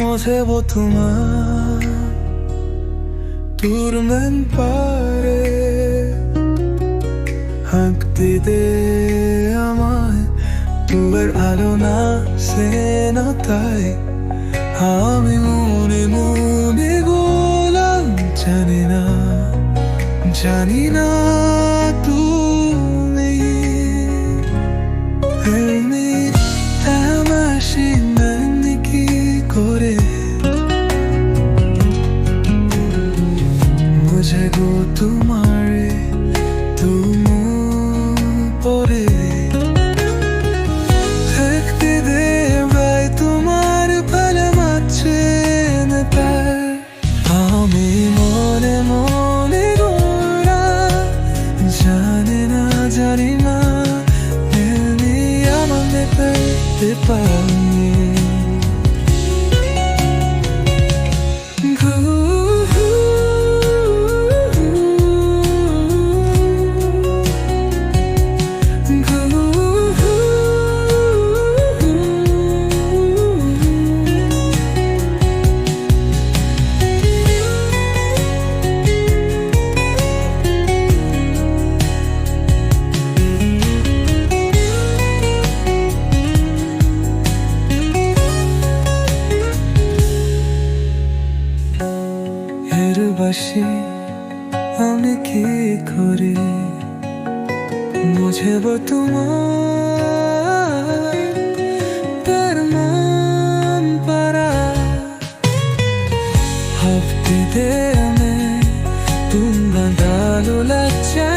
모세보 투만 두르는 발에 한끗대 아마이 두벨 아로나 세나타이 하밍우 মাঝে গো তোমারে, তুমু পরে থাকতে দে ভাই তোমার ভালো মাছে তার। আমি মনে মনে গোড়া জানে না, জানি না, এমনি আমাকে পেতে পারি ঘুম বাসি আমি কি করে? বুঝেব তোমার তার মন পারা। হাফতে দে তুমি লাগছে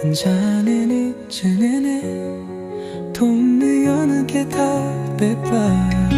한잔은 이쯤에는 동네 여느 게 담배바야